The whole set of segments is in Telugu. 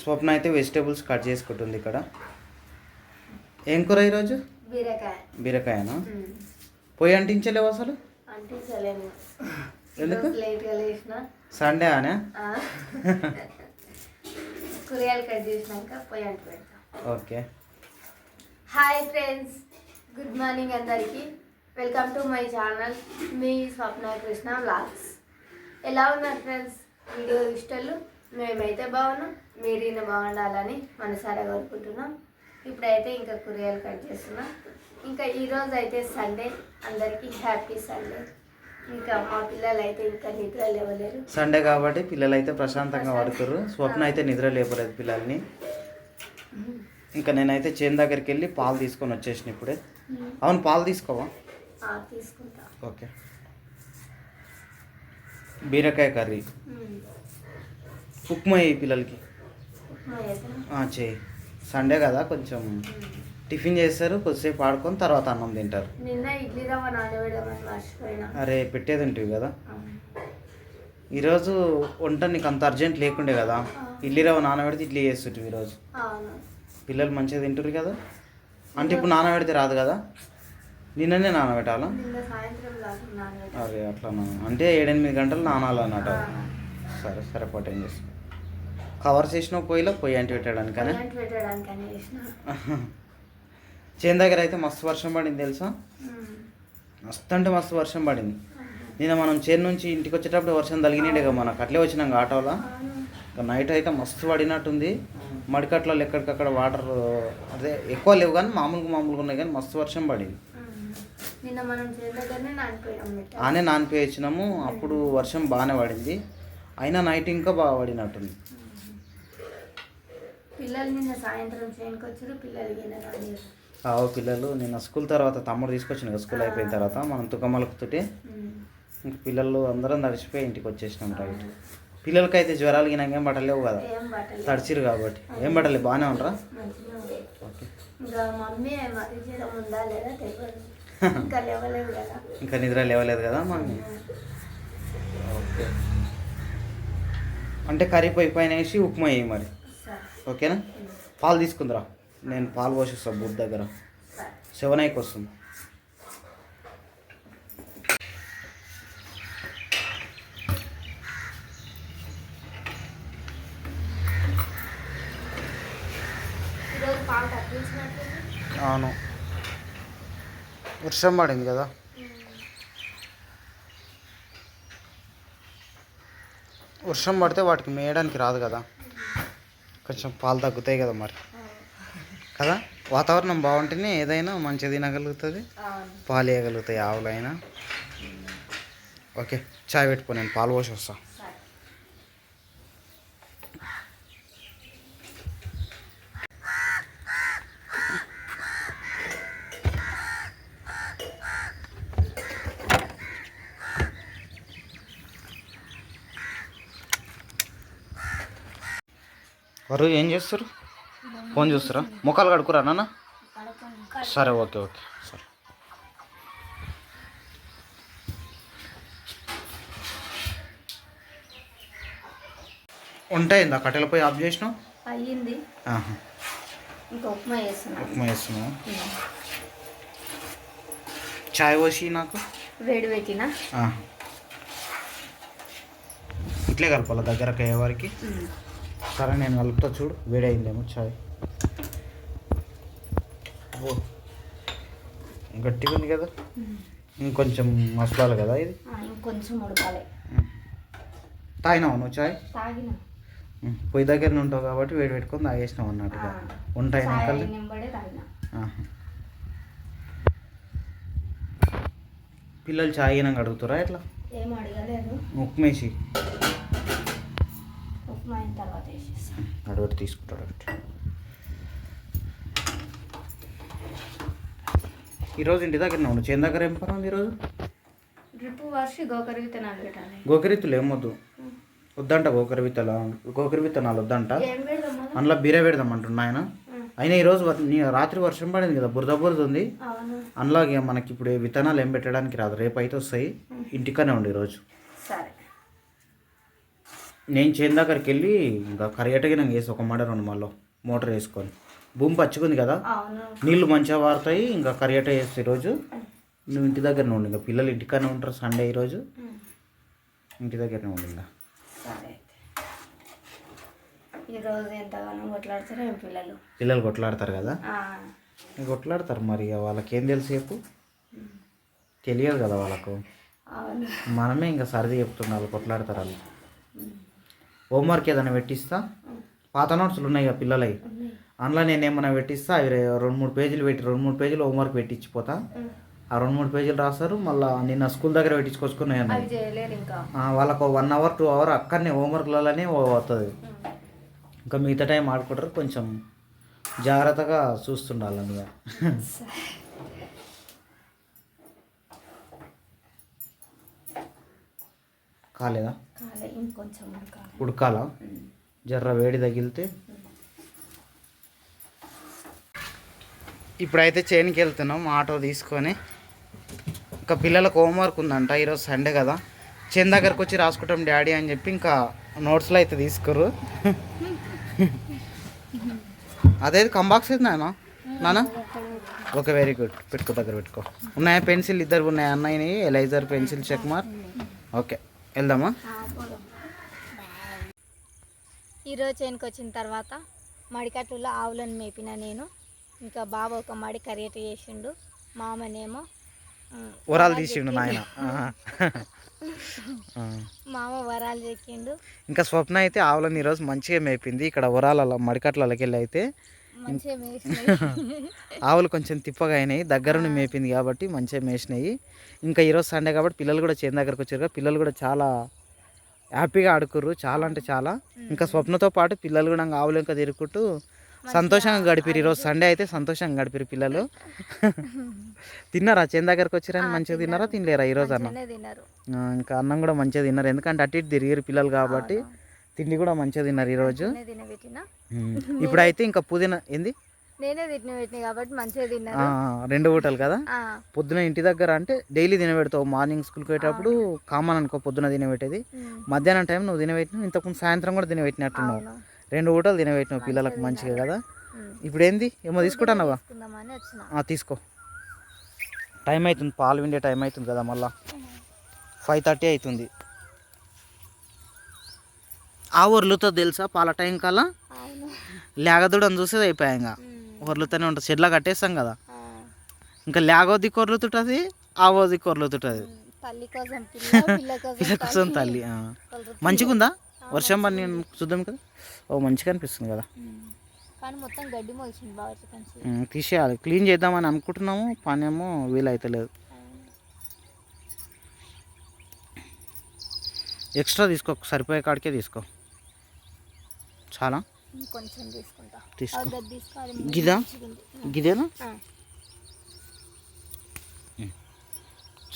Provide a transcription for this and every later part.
స్వప్న అయితే వెజిటేబుల్స్ కట్ చేసుకుంటుంది ఇక్కడ. ఏం కూర ఈరోజు? బీరకాయ. బీరకాయనా? పోయి అంటించలేవు అసలు? ఎందుకు? సండే అనే. కూరగాయలు కట్ చేసినాక పోయి అంటి పెడతాం. Okay. Hi friends good morning అందరికీ. వెల్కమ్ టు మై ఛానల్ మీ స్వప్న కృష్ణ వ్లాగ్స్. ఎలా ఉన్నారు ఫ్రెండ్స్? వీడియో ఇష్టాలు? మేమైతే బాగున్నాం. మీరు ఈయన బాగుండాలని మనసారా కోరుకుంటున్నాం. ఇప్పుడైతే ఇంకా కూరగాయలు కట్ చేస్తున్నాం. ఇంకా ఈరోజు అయితే సండే అందరికీ హ్యాపీ సండే ఇంకా మా పిల్లలు అయితే ఇంకా నిద్ర లేవలేరు. సండే కాబట్టి పిల్లలు అయితే ప్రశాంతంగా. పడుతుర్రు. స్వప్న అయితే నిద్ర లేపలేదు పిల్లల్ని. ఇంకా నేనైతే చేను దగ్గరికి వెళ్ళి పాలు తీసుకొని వచ్చేసిన ఇప్పుడే. అవును పాలు తీసుకోవా? తీసుకుంటా. ఓకే. బీరకాయ కర్రీ. ఉప్మా పిల్లలకి? చేయి. సండే కదా కొంచెం. టిఫిన్ చేస్తారు కొద్దిసేపు ఆడుకొని తర్వాత అన్నం తింటారు. అరే పెట్టేది ఉంటుంది కదా. ఈరోజు వంట నీకు అంత అర్జెంట్ లేకుండే కదా. ఇడ్లీ రవ్వ నానబెడితే ఇడ్లీ చేస్తుంటివి ఈరోజు. పిల్లలు మంచిగా తింటారు కదా. అంటే ఇప్పుడు నానబెడితే రాదు కదా. నిన్ననే నానబెట్టాలా? అరే అట్లా అంటే ఏడెనిమిది గంటలు నానాలన్నట్టు సరే సరే పొట్టు ఏం చేస్తాం కవర్ చేసిన పొయ్యిలో పొయ్యి అంటి పెట్టడానికి కానీ చేను దగ్గర అయితే మస్తు వర్షం పడింది తెలుసా. మస్తు అంటే మస్తు వర్షం పడింది. నిన్న మనం చేను నుంచి ఇంటికి వచ్చేటప్పుడు వర్షం తగిలిండే కదా మనకు అట్లే వచ్చినాం ఆటోలో. నైట్ అయితే మస్తు పడినట్టుంది. మడికట్లలో ఎక్కడికక్కడ వాటర్ అదే ఎక్కువ లేవు కానీ మామూలుగా మామూలుగా ఉన్నాయి కానీ మస్తు వర్షం పడింది. ఆనే నానిపోయి వచ్చినాము అప్పుడు వర్షం బాగానే పడింది. అయినా నైట్ ఇంకా బాగా పడినట్టుంది. పిల్లలు నిన్న సాయంత్రం వచ్చారు పిల్లలు ఆవు పిల్లలు నిన్న స్కూల్ తర్వాత తమ్ముడు తీసుకొచ్చిన స్కూల్ అయిపోయిన తర్వాత మనం తుకమలకుతుంటే ఇంక పిల్లలు అందరం తడిచిపోయి ఇంటికి వచ్చేసినాం రైట్ పిల్లలకైతే జ్వరాలు గినాకేం పట్టలేవు కదా? ఏం తడిచిరు కాబట్టి. ఏం పట్టలే బాగానే ఉండరా? ఇంకా నిద్ర లేవలేదు కదా మమ్మీ? ఓకే. అంటే కర్రీ పొయ్యి పైన వేసి ఉప్మా వేయి మరి. ఓకేనా? పాలు తీసుకుందిరా. నేను పాలు పోషిస్తాను బుద్ధ దగ్గర. సెవెన్ ఐకి వస్తుంది అవును. వర్షం పడింది కదా? వర్షం పడితే వాటికి మేయడానికి రాదు కదా? కొంచెం పాలు తగ్గుతాయి కదా మరి. కదా? వాతావరణం బాగుంటేనే ఏదైనా మంచిగా తినగలుగుతుంది. పాలు వేయగలుగుతాయి ఆవులైనా. ఓకే చాయ్ పెట్టుకో నేను పాలు పోసి వస్తా. వారు ఏం చేస్తారు ఫోన్ చూస్తారా ముఖాలు కడుకురా నాన్న. సరే ఓకే ఓకే సరే. ఉంటాయిందా కట్టెల పోయి ఆఫ్ చేసినావు? అయ్యింది. ఉప్మా వేస్తున్నావు చాయ్ పోసి నాకు? వేడి పెట్టిన. ఇట్లే కలపాలి? దగ్గరకు అయ్యే వారికి? సరే నేను కలుపుతా చూడు. వేడైందేమో చాయ్. ఓ గట్టిగా ఉంది కదా ఇంకొంచెం మసలాలి కదా ఇది? ఇంకొంచెం ఉడకాలి. తాగినావు నువ్వు చాయ్? పొయ్యి దగ్గర ఉంటావు కాబట్టి వేడి పెట్టుకొని తాగేసినావు అన్నట్టుగా. ఉంటాయి చాయ్ కల్ నింబడే తాగిన. పిల్లలు చాయ్ అయినాక అడుగుతారా ఎట్లా? ఉప్మేసి. ఉప్మా అయిన తర్వాత వేసేస్తాను అడగటి తీసుకుంటాడు ఈరోజు ఇంటి దగ్గర ఉండు. చేను దగ్గర ఏం పని ఉంది ఈరోజు వర్షి గోకరి విత్తనాలు పెట్టాలి. గోకరిత్తులు ఏమొద్దు వద్దంట గోకరి విత్తనాలు గోకరి విత్తనాలు వద్దంట? అందులో బీర పెడదాం అంటున్నా ఆయన అయినా ఈరోజు రాత్రి వర్షం పడింది కదా బురద బురద ఉంది. అందులో మనకి ఇప్పుడు విత్తనాలు ఏం పెట్టడానికి రాదు. రేపు అయితే వస్తాయి. ఇంటికనే ఉండి ఈరోజు సరే. నేను చేను దగ్గరికి వెళ్ళి ఇంకా కరిగటకి నాకు వేసి ఒక మడ రెండు మళ్ళీ మోటార్ వేసుకొని. భూమి పచ్చుకుంది కదా? నీళ్ళు మంచిగా వారుతాయి ఇంకా కరియట వేస్తే ఈరోజు నువ్వు ఇంటి దగ్గరనే ఉండు ఇంకా. పిల్లలు ఇంటికనే ఉంటారు సండే ఈరోజు. ఇంటి దగ్గరనే ఉండు ఇంకా. ఈరోజు ఎంతగానో కొట్లాడుతారు పిల్లలు? పిల్లలు కొట్లాడతారు కదా? కొట్లాడతారు మరి వాళ్ళకి ఏం తెలుసు చెప్పు? తెలియదు కదా వాళ్ళకు? మనమే ఇంకా సర్ది చెప్తున్నారు వాళ్ళు కొట్లాడతారు వాళ్ళు. హోంవర్క్ ఏదైనా పెట్టిస్తా? పాత నోట్స్లు ఉన్నాయి కదా పిల్లలవి. అందులో నేను ఏమైనా పెట్టిస్తా? అవి రెండు మూడు పేజీలు పెట్టి రెండు మూడు పేజీలు హోంవర్క్ పెట్టించిపోతా ఆ రెండు మూడు పేజీలు రాస్తారు మళ్ళీ నిన్న స్కూల్ దగ్గర ఇంకా. వాళ్ళకు వన్ అవర్ టూ అవర్ అక్కడనే హోంవర్క్లలోనే అవుతుంది. ఇంకా మిగతా టైం ఆడుకుంటారు కొంచెం జాగ్రత్తగా చూస్తుండాలని ఇక. కాలేదా? కాలే ఇంకొంచెం ఉడకాలి? ఉడకాలా జర్ర వేడి తగిలితే? ఇప్పుడైతే చేనికి వెళ్తున్నాం ఆటో తీసుకొని. ఇంకా పిల్లలకు హోంవర్క్ ఉందంట ఈరోజు సండే కదా. చేను దగ్గరకు వచ్చి రాసుకుంటాం డాడీ అని చెప్పి ఇంకా నోట్స్లో అయితే తీసుకురు అదే కంబాక్స్ ఏంది నాన్న నాన్న ఓకే వెరీ గుడ్. పెట్టుకో దగ్గర పెట్టుకో. ఉన్నాయా పెన్సిల్? ఇద్దరు ఉన్నాయి? అన్నయ్యని ఎలైజర్ పెన్సిల్ చెక్ మార్ ఓకే. వెళ్దామా? ఈరోజు చేనుకు వచ్చిన తర్వాత మడికట్టులో ఆవులను మేపిన నేను. ఇంకా బాబు ఒక మడి కరియట చేసిండు. మామనేమో వరాలు తీసిండు నాయన. మామ వరాలు చెక్కిండు ఇంకా స్వప్న అయితే ఆవులను ఈరోజు మంచిగా మేపింది. ఇక్కడ వరాల మడికట్లకి వెళ్ళి అయితే ఆవులు కొంచెం తిప్పగా అయినాయి దగ్గరుండి మేపింది కాబట్టి మంచిగా మేసినాయి. ఇంకా ఈరోజు సండే కాబట్టి పిల్లలు కూడా చేను దగ్గరకు వచ్చారు పిల్లలు కూడా చాలా హ్యాపీగా ఆడుకుర్రు చాలా అంటే చాలా. ఇంకా స్వప్నతో పాటు పిల్లలు కూడా ఇంకా ఆవులు ఇంకా తిరుగుకుంటూ సంతోషంగా గడిపిరు ఈరోజు సండే అయితే సంతోషంగా గడిపిరు పిల్లలు. తిన్నారా? చేను దగ్గరకు వచ్చిరని మంచిగా తిన్నారా. తినలేరా ఈరోజు అన్న? ఇంకా అన్నం కూడా మంచిగా తిన్నారు. ఎందుకంటే అటు ఇటు తిరిగిరు పిల్లలు కాబట్టి తిండి కూడా మంచిగా తిన్నారు ఈరోజు ఉమ్. ఇప్పుడైతే ఇంకా పుదీనా ఏంది? నేనే కాబట్టి మంచిగా రెండు పూటలు కదా? పొద్దున ఇంటి దగ్గర అంటే డైలీ తినబెడతావు మార్నింగ్ స్కూల్కి పోయేటప్పుడు కామన్ అనుకో పొద్దున తినబెట్టేది. మధ్యాహ్నం టైం నువ్వు తినబెట్టినావు ఇంతకుముందు సాయంత్రం కూడా తినబెట్టినట్టున్నావు. రెండు పూటలు తినబెట్టినావు పిల్లలకు మంచిగా కదా. ఇప్పుడు ఏంది? ఏమో తీసుకుంటానవా తీసుకో. టైం అవుతుంది పాలు విండే టైం అవుతుంది కదా మళ్ళా. ఫైవ్ థర్టీ అవుతుంది. ఆ ఊర్లుతో తెలుసా? పాల టైం కల్లా లేగదుడని చూసేది అయిపోయా ఇంకా. ఒర్లుతూనే ఉంటుంది. చెట్ల కట్టేస్తాం కదా. ఇంకా లేగోది కొర్లుతుంటుంది ఆవోది కొర్లుతుంటుంది పిల్ల కోసం తల్లి. ఆ. కొలరు. మంచిగా ఉందా వర్షం పని చూద్దాం కదా. ఓ మంచిగా అనిపిస్తుంది కదా. తీసేయాలి. క్లీన్ చేద్దామని అనుకుంటున్నాము. పని ఏమో వీలైతలేదు ఎక్స్ట్రా తీసుకో. సరిపోయే కాడికే తీసుకో. చాలా? కొంచెం తీసుకుంటా. తీసుకో. గిదా. గిదేనా?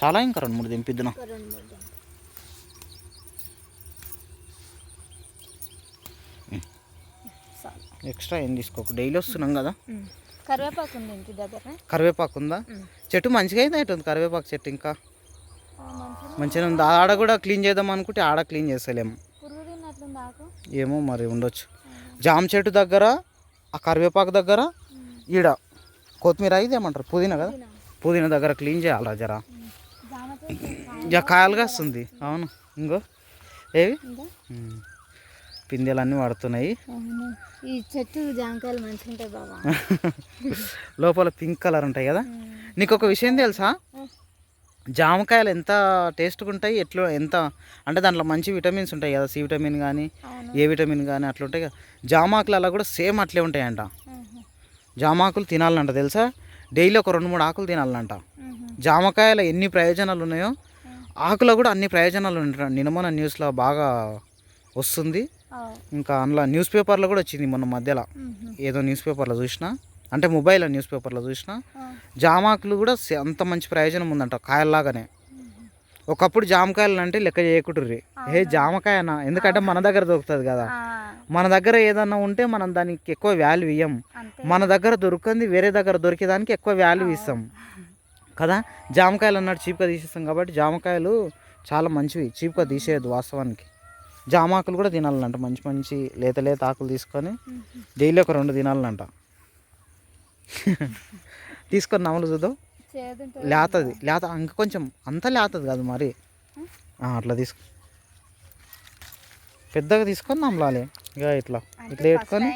చాలా ఇంకా రెండు మూడు దింపిద్దునా. ఎక్స్ట్రా ఏం తీసుకోకు డైలీ వస్తున్నాం కదా. కరివేపాకు ఉంది ఇంటి దగ్గర. కరివేపాకు ఉందా? చెట్టు మంచిగా అయితే ఉంటుంది కరివేపాకు చెట్టు ఇంకా. మంచిగా ఉంది. ఆడ కూడా క్లీన్ చేద్దాం అనుకుంటే ఆడ క్లీన్ చేస్తలేము ఏమో మరి ఉండొచ్చు. జామ చెట్టు దగ్గర ఆ కరివేపాకు దగ్గర ఈడ కొత్తిమీర ఇది ఏమంటారు? పుదీనా కదా? పుదీనా. దగ్గర క్లీన్ చేయాలా జరా. ఇక కాయలుగా వస్తుంది అవును. ఇంకో ఏవి? ఉమ్. పిందెలన్నీ పడుతున్నాయి. ఈ చెట్టు జామకాయలు మంచిగా ఉంటాయి బాబా. లోపల పింక్ కలర్ ఉంటాయి కదా? నీకు ఒక విషయం తెలుసా? జామకాయలు ఎంత టేస్ట్గా ఉంటాయి ఎట్లా ఎంత అంటే దాంట్లో మంచి విటమిన్స్ ఉంటాయి కదా సి విటమిన్ కానీ ఏ విటమిన్ కానీ అట్లా ఉంటాయి కదా. జామాకులు అలా కూడా సేమ్ అట్లే ఉంటాయంట. జామాకులు తినాలంట తెలుసా? డైలీ ఒక రెండు మూడు ఆకులు తినాలంట. జామకాయల ఎన్ని ప్రయోజనాలు ఉన్నాయో ఆకులో కూడా అన్ని ప్రయోజనాలు ఉంటాయి నిన్న మన న్యూస్లో బాగా వస్తుంది. ఇంకా అందులో న్యూస్ పేపర్లో కూడా వచ్చింది మొన్న మధ్యలో. ఏదో న్యూస్ పేపర్లో చూసిన. అంటే మొబైల్లో న్యూస్ పేపర్లో చూసిన. జామాకులు కూడా అంత మంచి ప్రయోజనం ఉందంట కాయల్లాగానే. ఒకప్పుడు జామకాయలు అంటే లెక్క చేయకుంటుర్రి ఏ జామకాయనా? ఎందుకంటే మన దగ్గర దొరుకుతుంది కదా. మన దగ్గర ఏదన్నా ఉంటే మనం దానికి ఎక్కువ వాల్యూ ఇయ్యం. మన దగ్గర దొరుకుతుంది వేరే దగ్గర దొరికేదానికి ఎక్కువ వాల్యూ ఇస్తాం. కదా? జామకాయలు అన్నట్టు చీప్గా తీసేస్తాం కాబట్టి జామకాయలు చాలా మంచివి. చీప్గా తీసేయద్దు వాస్తవానికి. జామాకులు కూడా తినాలంట. మంచి మంచి లేత లేత ఆకులు తీసుకొని డైలీ ఒక రెండు తినాలంట. తీసుకొని నమలు చూద్దాం. లేతది లేత ఇంకా కొంచెం అంత లేతది కాదు మరి. అట్లా తీసుకో. పెద్దగా తీసుకొని నమ్మలాలి ఇక ఇట్లా ఇట్లా పెట్టుకొని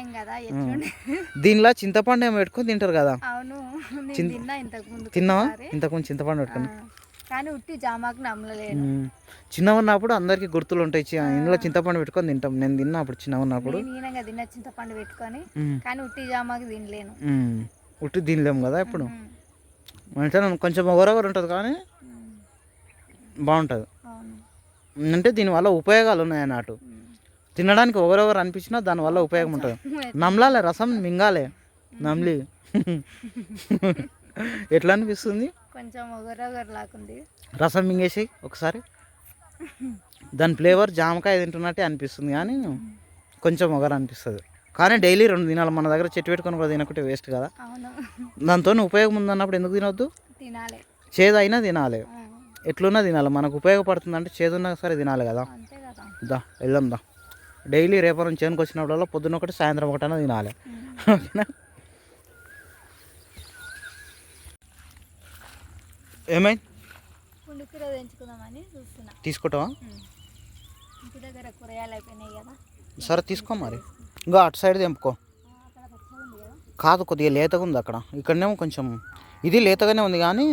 దీనిలో చింతపండు ఏమో పెట్టుకొని తింటారు కదా. తిన్నావా. ఇంతకుముందు చింతపండు పెట్టుకొని. కానీ ఉట్టి జామాకు. చిన్నగా ఉన్నప్పుడు అందరికి గుర్తులు ఉంటాయి ఇందులో చింతపండు పెట్టుకొని తింటాం. నేను తిన్నా అప్పుడు చిన్నగా ఉన్నప్పుడు నేను ఈయనగా తిన్న చింతపండు పెట్టుకొని. కానీ ఉట్టి జామాకు తినలేను. ఉట్టి తినలేము కదా ఇప్పుడు. అంటే కొంచెం ఒగరొగరు ఉంటుంది కానీ. బాగుంటుంది. అంటే దీనివల్ల ఉపయోగాలు ఉన్నాయి అన్నట్టు. తినడానికి ఒకరొకరు అనిపించినా దానివల్ల ఉపయోగం ఉంటుంది. నమ్లాలే రసం మింగాలే నమ్లి. ఎట్లా అనిపిస్తుంది? కొంచెం రసం మింగేసి ఒకసారి. దాని ఫ్లేవర్ జామకాయ తింటున్నట్టే అనిపిస్తుంది కానీ కొంచెం ఒకరు అనిపిస్తుంది. కానీ డైలీ రెండు తినాలి మన దగ్గర చెట్టు పెట్టుకొని కూడా తినకుంటే వేస్ట్ కదా. దాంతో ఉపయోగం ఉందన్నప్పుడు ఎందుకు తినొద్దు? తినాలి. చేదు అయినా తినాలి ఎట్లున్నా తినాలి. మనకు ఉపయోగపడుతుంది అంటే చేదున్నా సరే తినాలి కదా. దా వెళ్దాం దా. డైలీ రేపటి నుంచి చేనుకు వచ్చినప్పుడల్లా పొద్దున్న ఒకటి సాయంత్రం ఒకటైనా తినాలి. ఓకేనా? ఏమైంది? తీసుకుంటావా? సరే తీసుకో మరి. ఇంకా అటు సైడ్ తెంపుకో. కాదు కొద్దిగా లేతగా ఉంది అక్కడ. ఇక్కడనేమో కొంచెం ఇది లేతగానే ఉంది కానీ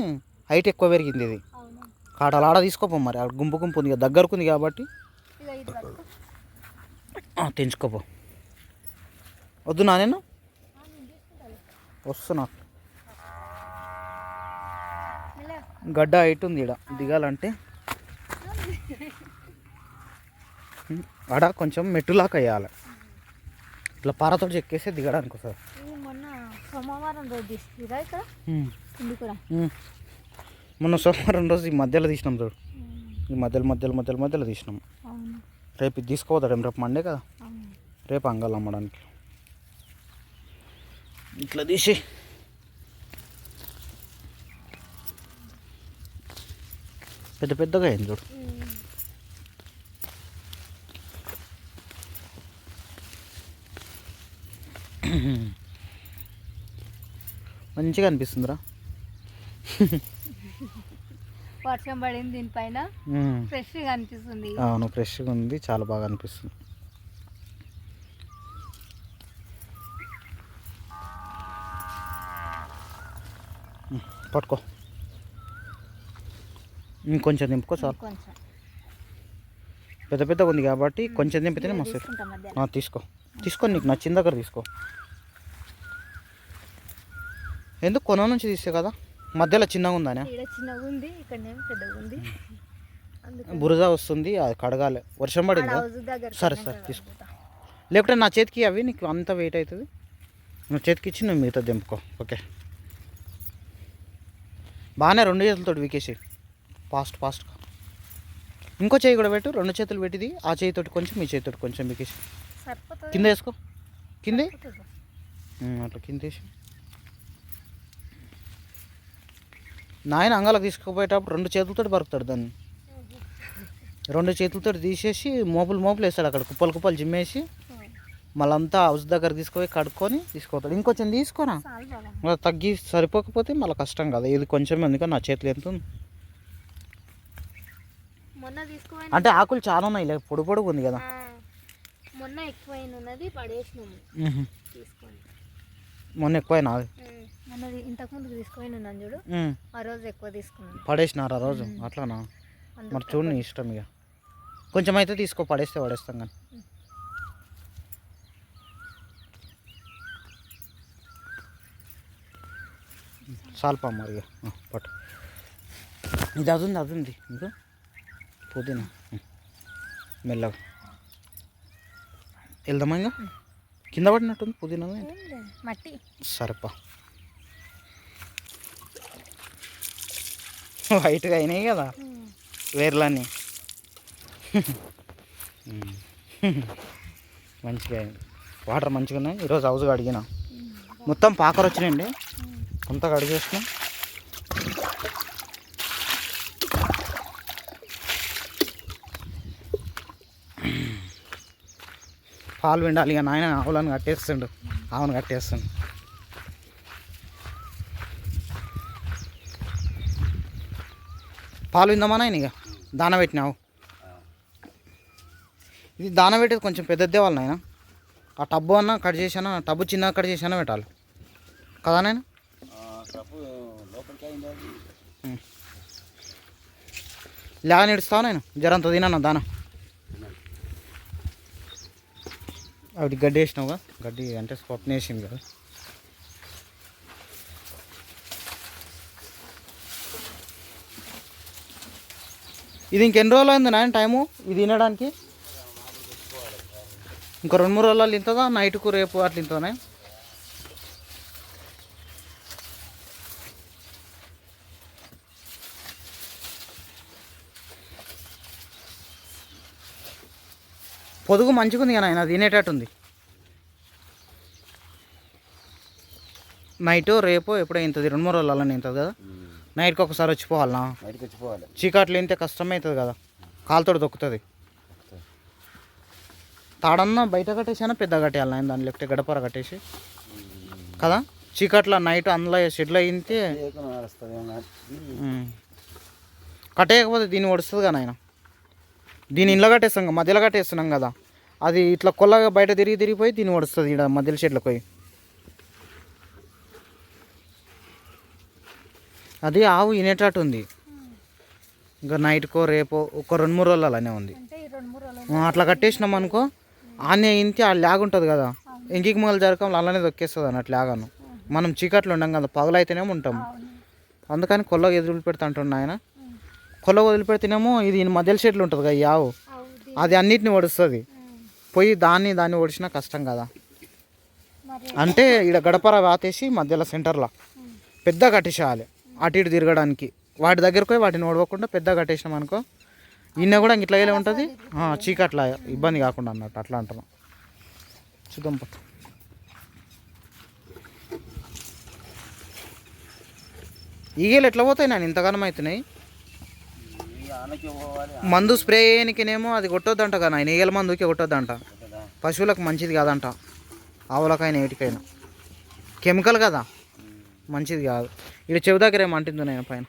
హైట్ ఎక్కువ పెరిగింది ఇది. అవును కాటలాడ తీసుకోపో మరి. అక్కడ గుంపు గుంపు ఉంది దగ్గరకు ఉంది కాబట్టి. తెంచుకోపో. వద్దు నేను వస్తున్నా. గడ్డ హైట్ ఉంది ఇక్కడ దిగాలంటే. ఆడ కొంచెం మెట్టులాక్ వేయాలి. ఇట్లా పారతో చెక్కేసి దిగడానికి ఇది మొన్న సోమవారం రోజు తీసుకురా ఇక్కడ. మొన్న సోమవారం రోజు ఈ మధ్యలో తీసినాం చూడు. మ్మ్. ఈ మధ్యలో మధ్యలో మధ్యలో మధ్యలో తీసినాం. రేపు ఇది తీసుకోవద్దాం రేపు మండే కదా? రేపు అంగాలు అమ్మడానికి. ఇట్లా తీసి. పెద్ద పెద్దగా అయింది చూడు మ్మ్. మంచిగా అనిపిస్తుందిరా. వర్షం పడింది దీనిపైన. ఫ్రెష్గా అనిపిస్తుంది. అవును ఫ్రెష్గా ఉంది చాలా బాగా అనిపిస్తుంది. పట్టుకో. ఇంకొంచెం దింపుకో చాలు. కొంచెం పెద్ద పెద్దగా ఉంది కాబట్టి కొంచెం దింపితేనే మస్తు తీసుకో. తీసుకో నీకు నచ్చిన దగ్గర తీసుకో. ఎందుకు కొన నుంచి తీస్తే కదా? మధ్యలో చిన్నగా ఉందానే? బురద వస్తుంది అది కడగాలి. వర్షం పడిందా? సరే సరే తీసుకో. లేకపోతే నా చేతికి అవి నీకు అంత వెయిట్ అవుతుంది? నా చేతికి ఇచ్చి నువ్వు మిగతా దింపుకో. ఓకే. బాగానే రెండు చేతులతో వీకేసి ఫాస్ట్ ఫాస్ట్గా ఇంకో చేయి కూడా పెట్టు. రెండు చేతులు పెట్టిది. ఆ చేయితోటి కొంచెం ఈ చేతితోటి కొంచెం సరిపోతుంది. కింద వేసుకో. కిందే? అట్లా కింద వేసి. నాయన అంగాలకు తీసుకుపోయేటప్పుడు రెండు చేతులతో బరుకుతాడు దాన్ని. రెండు చేతులతో తీసేసి మోపులు మోపులు వేస్తాడు అక్కడ. కుప్పలు కుప్పలు జిమ్మేసి మళ్ళంతా హౌస్ దగ్గర తీసుకుపోయి కడుక్కొని తీసుకుపోతాడు. ఇంకొంచెం మరి తగ్గి సరిపోకపోతే మళ్ళీ కష్టం కదా. ఇది కొంచెం ఎందుకని నా చేతిలో ఎంత ఉంది? మొన్న తీసుకుపోయిన అంటే ఆకులు చాలా ఉన్నాయి లేక పొడి పొడుగు ఉంది కదా. ఆ, మొన్న ఎక్కువైన ఉన్నది పడేసినాము. తీసుకొని. మొన్న ఎక్కువైనా అది? మొన్న ఇంతకుముందు తీసుకొని ఉన్నాను చూడు. ఆ రోజు ఎక్కువ తీసుకున్నాను. పడేసినారా రోజు? అట్లానా? మరి చూడు నీ ఇష్టం ఇక. కొంచెం అయితే తీసుకో పడేస్తే పడేస్తాం కానీ. సాల్పా మరి ఇక. ఆ, పట్టు. ఇది అది ఉంది అది ఉంది ఇంకా. పుదీనా. మెల్లగా. వెళ్దామా ఇంకా? కింద పడినట్టుంది పుదీనా మట్టి. సరేపా. వైట్గా అయినాయి కదా. వేర్లన్నీ. మంచిగా వాటర్ మంచిగా ఉన్నాయి. ఈరోజు హౌస్గా అడిగిన. మొత్తం పాకర్ వచ్చినాయండి అంతా కడిగేసినాం. పాలు పిండాలి ఇక నాయన ఆవులను కట్టేస్తుండు. ఆవును కట్టేస్తుండు. పాలు విందామా నాయన ఇక? దాన పెట్టినావు. ఇది దాన పెట్టేది కొంచెం పెద్దదే వాళ్ళు నాయన. ఆ టబ్బు అన్న కట్ చేసానా టబ్బు చిన్నగా కట్ చేసానా పెట్టాలి. కదా నాయన? లేక నిడుస్తావు నేను జరంత తినన్నా దాన. అవి గడ్డి వేసినావుగా? గడ్డి అంటే స్వప్న వేసింది కదా. ఇది ఇంకెన్ని రోజులు అయింది నాయన టైము? ఇది తినడానికి? ఇంకో రెండు మూడు రోజులు ఇంతదా నైట్కు రేపు అట్లా ఇంతదా పొదుగు మంచిగా ఉంది కానీ ఆయన తినేటట్టుంది. నైట్ రేపు ఎప్పుడో ఇంతది రెండు మూడు రోజులు అలానే ఇంతది కదా. నైట్కి ఒకసారి వచ్చిపోవాలనా బయటకు వచ్చిపోవాలి చీకట్లు ఇంతే కష్టమవుతుంది కదా. కాలుతోటి దొక్కుతుంది తాడన్నా బయట కట్టేసానా పెద్ద కట్టేయాలి ఆయన దాని లేకపోతే గడపర కట్టేసి. కదా? చీకట్ల నైట్ అందులో షెడ్లో ఇంతే ఉమ్. కట్టేయకపోతే దీన్ని ఒడుస్తుంది కదా ఆయన దీని ఇంట్లో కట్టేస్తాం మధ్యలో కట్టేస్తున్నాం కదా. అది ఇట్లా కొల్లగా బయట తిరిగి తిరిగిపోయి దీన్ని ఒడుస్తుంది ఇక్కడ మధ్యలో షెడ్లకు పోయి. అది ఆవు వినేటట్టు ఉంది. ఇంకా నైట్కో రేపో ఒక రెండు మూడు రోజులు అలానే ఉంది. అట్లా కట్టేసినాం అనుకో ఆనే ఇంటి ఆ లాగ్ ఉంటుంది కదా. ఇంకికి మొదలు జరగం అలానే దొక్కేస్తుంది అన్నట్టు లాగాను మనం చీకట్లో ఉండం కదా పగలైతేనేమో ఉంటాం. అందుకని కొల్ల ఎదురు పెడతా అంటున్నా ఆయన. కొల్ల వదిలిపెడితేనేమో ఇది మధ్యలో చెట్లు ఉంటుంది కదా ఈ ఆవు. అది అన్నిటిని ఒడుస్తుంది. పోయి దాన్ని దాన్ని ఒడిచినా కష్టం కదా. అంటే ఇక్కడ గడపర వాతేసి మధ్యలో సెంటర్లో పెద్ద కట్టేసేయాలి. అటు ఇటు తిరగడానికి. వాటి దగ్గరకు పోయి వాటిని ఓడవకుండా పెద్ద కట్టేసినాం అనుకో ఇన్న కూడా ఇట్లా ఇలా ఉంటుంది. చీకట్లా ఇబ్బంది కాకుండా అన్నట్టు అట్లా అంటున్నాం. చూద్దాం పట్టు ఈగలు ఎట్లా పోతాయి నేను ఇంతగానం అవుతున్నాయి మందు స్ప్రే చేయనికినేమో అది కొట్టొద్దంట కదా ఆయన ఈగల మందుకి కొట్టొద్దంట. పశువులకు మంచిది కాదంట. ఆవులకైనా ఏటికైనా. కెమికల్ కదా. మంచిది కాదు. ఇక్కడ చెవి దగ్గర ఏమో అంటుంది నేను పైన.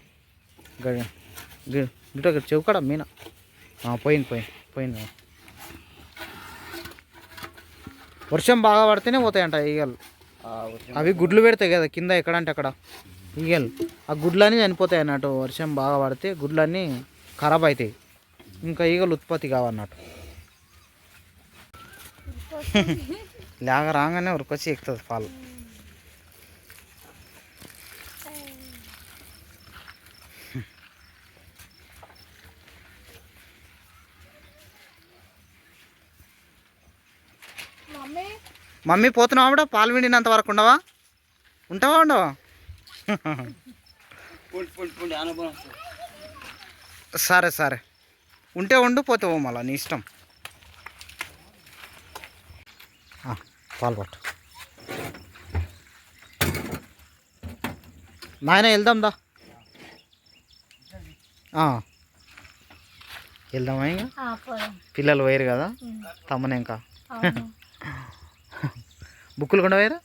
గడి గిట చెవు కాడ మీన. పోయింది పోయింది పోయింది వర్షం బాగా పడితేనే పోతాయంట ఈగలు. అవి గుడ్లు పెడతాయి కదా కింద ఎక్కడంటే అక్కడ. ఈగలు. ఆ గుడ్లన్నీ చనిపోతాయి అన్నట్టు వర్షం బాగా పడితే గుడ్లన్నీ ఖరాబ్ అవుతాయి ఇంకా ఈగలు ఉత్పత్తి కావన్నట్టు. లేక రాగానే ఉరికొచ్చి ఎక్కుతుంది పాలు. మమ్మీ. పోతున్నావా ఆవిడ పాలు విండినంత వరకు ఉండవా? ఉంటావా ఉండవా పుండి పుండి పుండి అనుభవం వస్తుంది. సరే సరే. ఉంటే ఉండు పోతే ఓ మళ్ళా నీ ఇష్టం. ఆ, పాలు పట్టు. నాయన వెళ్దాం దా. వెళ్దామా ఇంకా? పిల్లలు పోయారు కదా? తమ్మనే ఇంకా? బుక్కులు కూడా పోయారు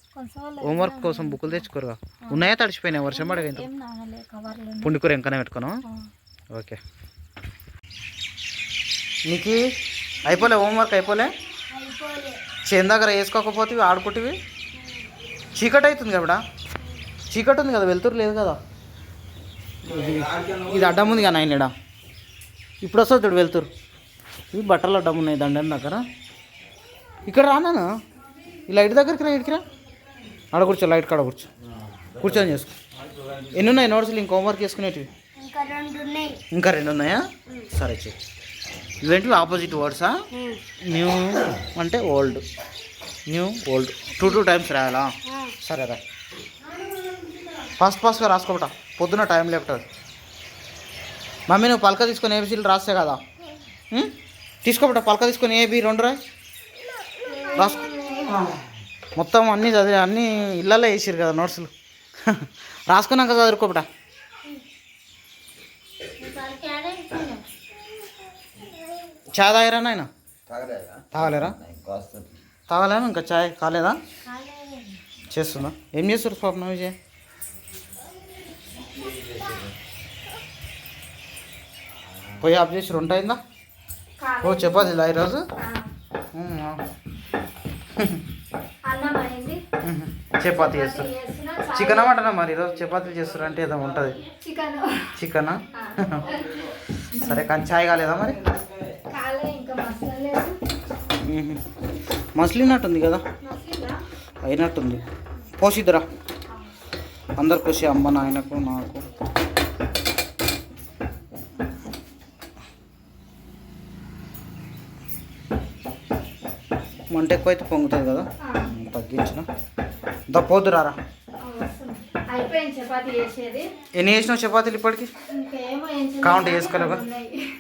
హోంవర్క్ కోసం బుక్కులు తెచ్చుకోరుగా. ఉన్నాయా తడిచిపోయినాయి వర్షం పడగా పుండికూర ఎంకనే పెట్టుకున్నావా? ఓకే. నీకు అయిపోలే హోంవర్క్ అయిపోలే? చేను దగ్గర వేసుకోకపోతే ఆడుకుంటువి? చీకటి అవుతుంది కదా చీకటి ఉంది కదా వెళ్తురు లేదు కదా? ఇది ఇది అడ్డం ఉంది కదా ఆయన ఇప్పుడు వస్తుంది చూడు వెళ్తురు ఇవి బట్టలు అడ్డం ఉన్నాయి దండం దగ్గర. ఇక్కడ రానా ఈ లైట్ దగ్గరికి రా ఇక్కడికి రా. ఆడ కూర్చో లైట్ కాడ కూర్చో. కూర్చొని చేసుకో. ఎన్ని ఉన్నాయి నోట్స్లు ఇంక హోంవర్క్ చేసుకునేటివి? ఇంకా రెండు ఉన్నాయి. సరే చెక్ ఇవేంటివి ఆపోజిట్ వర్డ్సా న్యూ అంటే old. New old. Two two times రాయాలా? సరే రా. ఫస్ట్ ఫస్ట్గా రాసుకోబట పొద్దున టైం లేపుతుంది. మమ్మీ నువ్వు పలక తీసుకొని ఏబీసీలు రాస్తే కదా? తీసుకోబట పలక తీసుకొని ఏబీ రెండు రా రాసుకో. మొత్తం అన్నీ చదివి అన్నీ ఇళ్ళల్లో వేసారు కదా నోట్స్లు. రాసుకున్నాక చదువుకోబట చా తాగరా నాయన? తాగలేరా. తాగలేను ఇంకా చాయ్ కాలేదా? చేస్తున్నా. ఏం చేస్తారు స్వప్న విజయ్? పోయి ఆఫ్ చేసి రెండు అయిందా? ఓ చపాతీలా ఈరోజు? చపాతీ చేస్తారు చికెన్ మటనా మరి? ఈరోజు చపాతీలు చేస్తారు అంటే ఏదో ఉంటుంది. చికెన్. చికెనా? సరే కానీ చాయ్ కాలేదా మరి కాలే ఇంకా మసాలా లేదు ఉహు. మసిలినట్టుంది కదా? అయినట్టుంది. పోసిద్దురా. అందరు పోసి అమ్మ నాయనకు నాకు. మంట ఎక్కువైతే పొంగుతుంది కదా? తగ్గించిన. చపాతి చేసేది. ఎన్ని చేసినావు చపాతీలు ఇప్పటికి. కౌంట్ చేసుకోలేవా.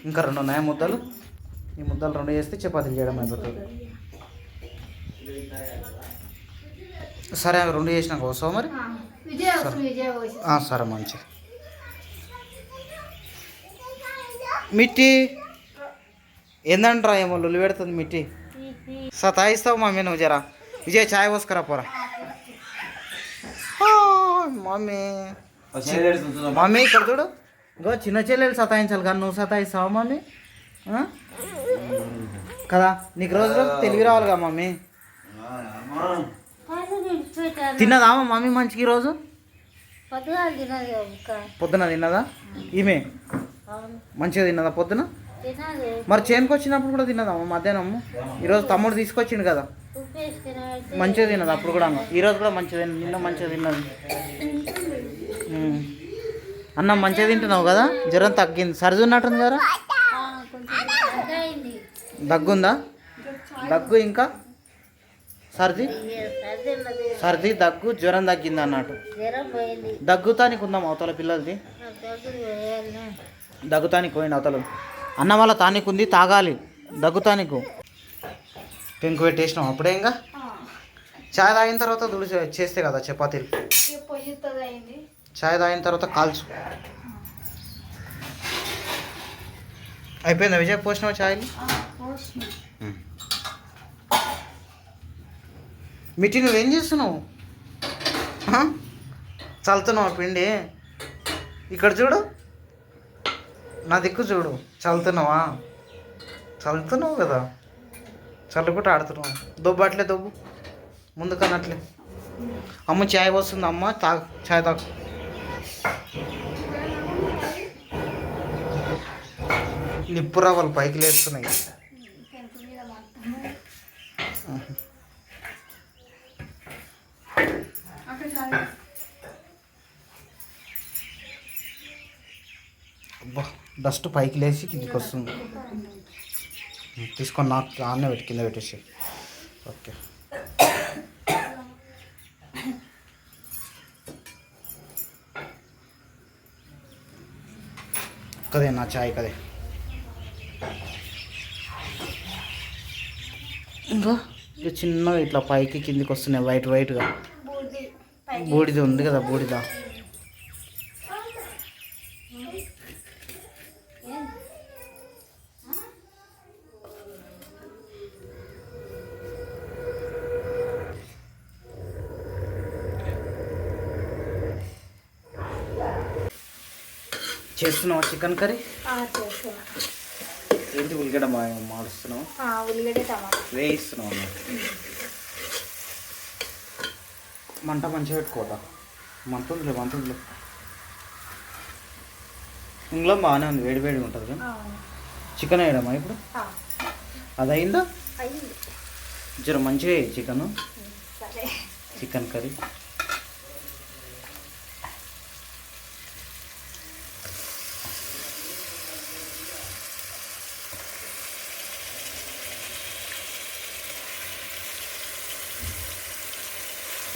ఇంకా రెండు ఉన్నాయా ముద్దలు? ఈ ముద్దలు రెండు చేస్తే చపాతీలు చేయడం అయిపోతుంది. సరే అవి రెండు చేసినాక వస్తావు మరి? సరే. మంచి మిట్టి ఏందంటరా ఏమో లొల్లి పెడుతుంది మిట్టి? సతాయిస్తావు మమ్మీ నువ్వు జరా? విజయ్ చాయ్ పోసుకురా పోరా. ఆ, మమ్మీ. మమ్మీ ఇక్కడ చూడు. ఇంకో చిన్న చెల్లెలు సతాయించాలి కానీ నువ్వు సతాయిస్తావు మమ్మీ? కదా? నీకు రోజు రోజు తెలివి రావాలిగా మమ్మీ? తిన్నదా మమ్మీ మంచికి ఈరోజు పొద్దున తిన్నదా? ఈమె? మంచిగా తిన్నదా పొద్దున? మరి చేనుకు వచ్చినప్పుడు కూడా తిన్నదమ్మ మధ్యాహ్నం? ఈరోజు తమ్ముడు తీసుకొచ్చిండు కదా? మంచిగా తిన్నది అప్పుడు కూడా ఈరోజు కూడా మంచిగా తిన్నది నిన్న మంచిగా తిన్నది. అన్నం మంచిగా తింటున్నావు కదా? జ్వరం తగ్గింది. సరిదున్నట్టుంది కదా? దగ్గుందా? దగ్గు ఇంకా? సర్ది? సర్ది దగ్గు జ్వరం తగ్గింది అన్నట్టు. దగ్గుతానికి ఉందాం అవతల పిల్లలది? దగ్గుతానికి పోయింది అవతల. అన్న వాళ్ళ తానికి ఉంది తాగాలి. దగ్గుతానికి. పెంకు పెట్టేసినాం. అప్పుడే ఇంకా? చాయ్ తాగిన తర్వాత దుడి చేస్తే కదా చపాతీలు. చాయ్ తాగిన తర్వాత కాల్చు. అయిపోయిందా విజయ్ పోసినావు చాయ్లు? మిట్టి నువ్వేం చేస్తున్నావు? చల్లుతున్నావు పిండి? ఇక్కడ చూడు. నా దిక్కు చూడు. చల్లుతున్నావా? చల్లుతున్నావు కదా. చల్లుకుంటూ ఆడుతున్నావు. దొబ్బు అట్లే దొబ్బు. ముందు కన్నట్లే అమ్మ చాయ్ వస్తుంది అమ్మ తా చాయ్ తాగు. నిప్పు రవ్వలు పైకి లేస్తున్నాయి. డస్ట్ పైకి లేచి కిందికి వస్తుంది. తీసుకొని నాకు ఆన్నే పెట్టి కింద పెట్టేసి ఓకే. కదే నా చాయ్ కదే. ఇంకా? ఇక చిన్నగా ఇట్లా పైకి కిందికి వస్తున్నాయి వైట్ వైట్గా. బూడిది బూడిద ఉంది కదా బూడిద. చేస్తున్నావా చికెన్ కర్రీ? ఏంటి ఉల్లిగడ్డ మాడుస్తున్నావు? ఉల్లిగడ్డ టమాటా. వేయిస్తున్నావు అన్నమాట. మంట మంచిగా పెట్టుకోదా మంట ఉందిలే మంట ఉందిలే ఇంట్లో బాగానే ఉంది వేడి వేడిగా ఉంటుంది కదా? చికెన్ వేయడమా ఇప్పుడు? అది అయిందా? జర మంచిగా చికెన్ చికెన్ కర్రీ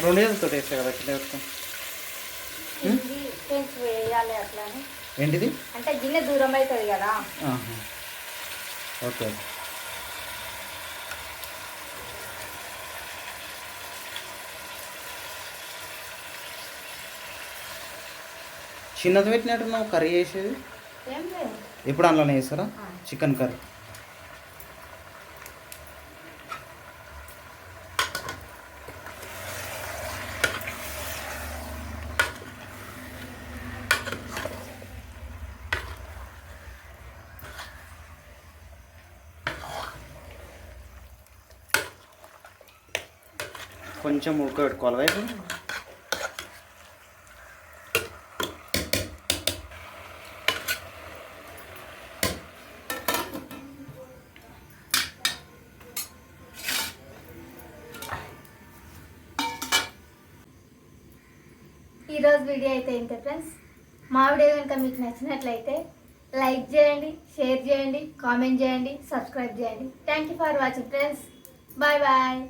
రెండు వేలతో వేస్తా కదా కిలో పెట్టుకో ఏంటిది? అంటే గిన్నె దూరం అవుతుంది కదా. ఓకే చిన్నది పెట్టినట్టున్నావు కర్రీ చేసేది? ఎప్పుడు అందులోనే చేస్తారా? Chicken curry. కొంచెం ఉడకబెట్టుకోవాలి వైపు? ఈరోజు వీడియో అయితే ఇంతే ఫ్రెండ్స్? మా వీడియో కనుక మీకు నచ్చినట్లయితే లైక్ చేయండి షేర్ చేయండి కామెంట్ చేయండి సబ్స్క్రైబ్ చేయండి. Thank you for watching friends bye bye